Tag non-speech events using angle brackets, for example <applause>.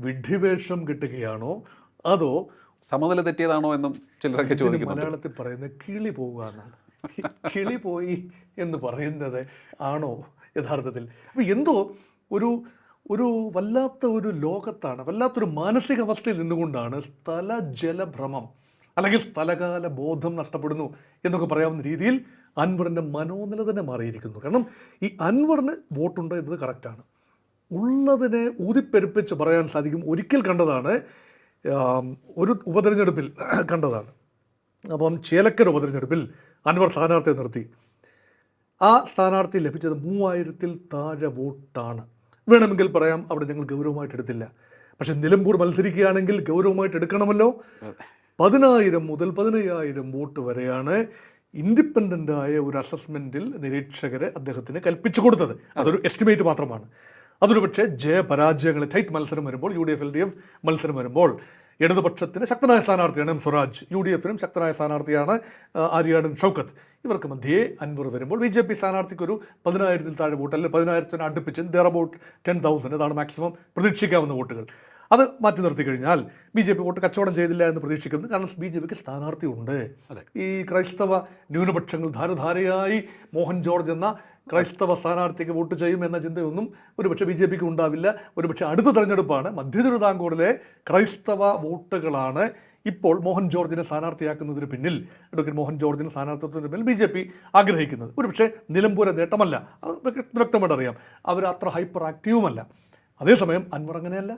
വിഡ്ഢിവേഷം കിട്ടുകയാണോ? അതോ സമനില തെറ്റിയതാണോ എന്നും ചിലരൊക്കെ ചോദിക്കുന്നു മലയാളത്തിൽ പറയുന്നത് കിളി പോവുക എന്നാണ്. കിളി പോയി എന്ന് പറയുന്നത് ആണോ യഥാർത്ഥത്തിൽ? അപ്പോൾ എന്തോ ഒരു ഒരു വല്ലാത്ത ഒരു ലോകത്താണ് വല്ലാത്തൊരു മാനസികാവസ്ഥയിൽ നിന്നുകൊണ്ടാണ് സ്ഥല ജലഭ്രമം അല്ലെങ്കിൽ സ്ഥലകാല ബോധം നഷ്ടപ്പെടുന്നു എന്നൊക്കെ പറയാവുന്ന രീതിയിൽ അൻവറിന്റെ മനോനില തന്നെ മാറിയിരിക്കുന്നു. കാരണം ഈ അൻവറിന് വോട്ടുണ്ട് എന്നത് കറക്റ്റാണ് ഉള്ളതിനെ ഊതിപ്പെരുപ്പിച്ച് പറയാൻ സാധിക്കും. ഒരിക്കൽ കണ്ടതാണ് ഒരു ഉപതെരഞ്ഞെടുപ്പിൽ <clears throat> കണ്ടതാണ്. അപ്പം ചേലക്കര ഉപതെരഞ്ഞെടുപ്പിൽ അൻവർ സ്ഥാനാർത്ഥിയെ നിർത്തി. ആ സ്ഥാനാർത്ഥി ലഭിച്ചത് മൂവായിരത്തിൽ താഴെ വോട്ടാണ്. വേണമെങ്കിൽ പറയാം അവിടെ ഞങ്ങൾ ഗൗരവമായിട്ട് എടുത്തില്ല. പക്ഷെ നിലമ്പൂർ മത്സരിക്കുകയാണെങ്കിൽ ഗൗരവമായിട്ട് എടുക്കണമല്ലോ. പതിനായിരം മുതൽ പതിനയ്യായിരം വോട്ട് വരെയാണ് ഇൻഡിപെൻഡന്റായ ഒരു അസസ്മെന്റിൽ നിരീക്ഷകരെ അദ്ദേഹത്തിന് കൽപ്പിച്ചു കൊടുത്തത്. അതൊരു എസ്റ്റിമേറ്റ് മാത്രമാണ്. അതൊരു പക്ഷേ ജയപരാജയങ്ങൾ ടൈറ്റ് മത്സരം വരുമ്പോൾ U D F L D F മത്സരം വരുമ്പോൾ ഇടതുപക്ഷത്തിന് ശക്തനായ സ്ഥാനാർത്ഥിയാണ് എം സ്വരാജ് യു ഡി എഫിനും ശക്തനായ സ്ഥാനാർത്ഥിയാണ് ആര്യാടൻ ഷൗക്കത്ത്. ഇവർക്ക് മധ്യേ അൻവർ വരുമ്പോൾ ബി ജെ പി സ്ഥാനാർത്ഥിക്ക് ഒരു പതിനായിരത്തിൽ താഴെ വോട്ട് അല്ലെങ്കിൽ പതിനായിരത്തിന് അടുപ്പിച്ച് ദർ അബൌട്ട് ടെൻ തൗസൻഡ് അതാണ് മാക്സിമം പ്രതീക്ഷിക്കാവുന്ന വോട്ടുകൾ. അത് മാറ്റി നിർത്തി കഴിഞ്ഞാൽ ബി ജെ പി വോട്ട് കച്ചവടം ചെയ്തില്ല എന്ന് പ്രതീക്ഷിക്കുന്നു കാരണം ബി ജെ പിക്ക് സ്ഥാനാർത്ഥി ഉണ്ട് ഈ ക്രൈസ്തവ ന്യൂനപക്ഷങ്ങൾ ധാരധാരയായി മോഹൻ ജോർജ് എന്ന ക്രൈസ്തവ സ്ഥാനാർത്ഥിക്ക് വോട്ട് ചെയ്യും എന്ന ചിന്തയൊന്നും ഒരുപക്ഷെ ബി ജെ പിക്ക് ഉണ്ടാവില്ല. ഒരുപക്ഷെ അടുത്ത തെരഞ്ഞെടുപ്പാണ് മധ്യ തിരുവിതാംകൂറിലെ ക്രൈസ്തവ വോട്ടുകളാണ് ഇപ്പോൾ മോഹൻ ജോർജിനെ സ്ഥാനാർത്ഥിയാക്കുന്നതിന് പിന്നിൽ. അഡ്വക്കേറ്റ് മോഹൻ ജോർജിനെ സ്ഥാനാർത്ഥിത്വത്തിന് പിന്നിൽ ബി ജെ പി ആഗ്രഹിക്കുന്നത്. ഒരുപക്ഷെ നിലമ്പൂരെ നേട്ടമല്ല. അത് വ്യക്ത- വ്യക്തമായിട്ട് അറിയാം. അവർ അത്ര ഹൈപ്പർ ആക്റ്റീവുമല്ല. അതേസമയം അൻവർ അങ്ങനെയല്ല.